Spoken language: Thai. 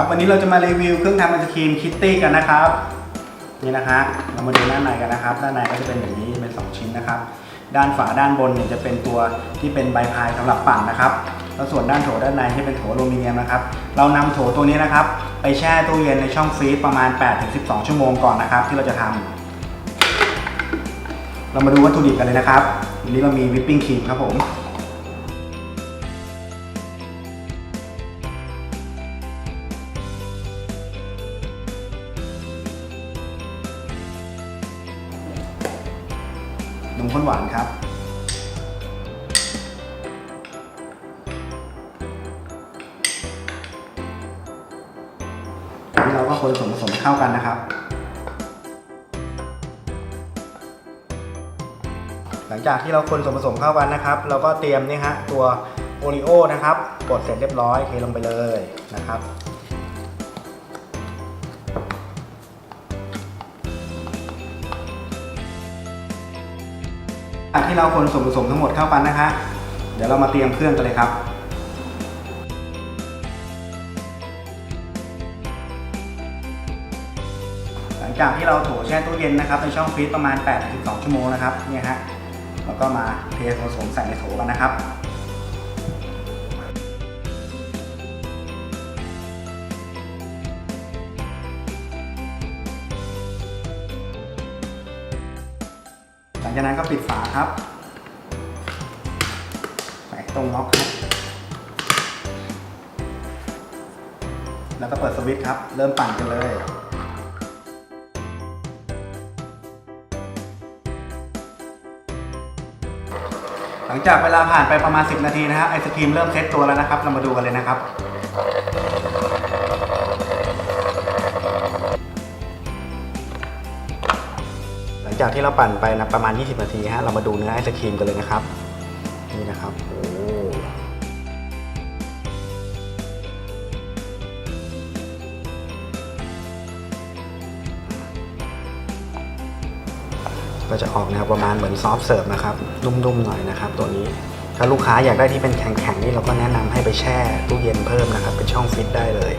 ครับวันนี้เราจะมารีวิวเครื่องทำไอศครีมคิตตี้กันนะครับนี่นะฮะเรามาดูด้านในกันนะครับ ด้านในก็จะเป็นอย่างนี้เป็น 2 ชิ้นนะครับ ด้านฝาด้านบนเนี่ยจะเป็นตัวที่เป็นใบพายสำหรับปั่นนะครับแล้วส่วนด้านโถด้านในที่เป็นโถอลูมิเนียมนะครับ เรานำโถตัวนี้นะครับ ไปแช่ตู้เย็นในช่องฟรีซประมาณ 8-12 ชั่วโมงก่อนนะครับ ที่เราจะทำเรามาดูวัตถุดิบกันเลยนะครับวันนี้เรามีวิปปิ้งครีมครับผม นมข้นหวานครับทีนี้เราก็คนส่วนผสมเข้ากันนะครับ หลังจากที่เราคนส่วนผสมเข้ากันนะครับ เราก็เตรียมนี่ฮะตัวโอริโอนะครับกดเสร็จเรียบร้อยเทลงไปเลยนะครับากที่เราคนส่วนผสมทั้งหมดเข้ากันนะคะ เดี๋ยวเรามาเตรียมเครื่องกันเลยครับหลังจากที่เราโถแช่ตู้เย็นนะครับในช่องฟรีซประมาณ8-12 ชั่วโมงนะครับเนี่ยฮะแล้วก็มาเทส่วนผสมใส่ในโถกันนะครับ ลังจากนั้นก็ปิดฝาครับใส่ตรงล็อกครับแล้วก็เปิดสวิตช์ครับ เริ่มปั่นกันเลยหลังจากเวลาผ่านไปประมาณ 10 นาทีนะฮะไอศครีมเริ่มเซ็ตตัวแล้วนะครับ เรามาดูกันเลยนะครับ จากที่เราปั่นไปนะประมาณ 20 นาทีฮะเรามาดูเนื้อไอศครีมกันเลยนะครับ นี่นะครับโอ้ก็จะออกแนวประมาณเหมือนซอฟเสิร์ฟนะครับนุ่มๆหน่อยนะครับ ตัวนี้ถ้าลูกค้าอยากได้ที่เป็นแข็งๆนี่เราก็แนะนำให้ไปแช่ตู้เย็นเพิ่มนะครับ เป็นช่องฟิตได้เลย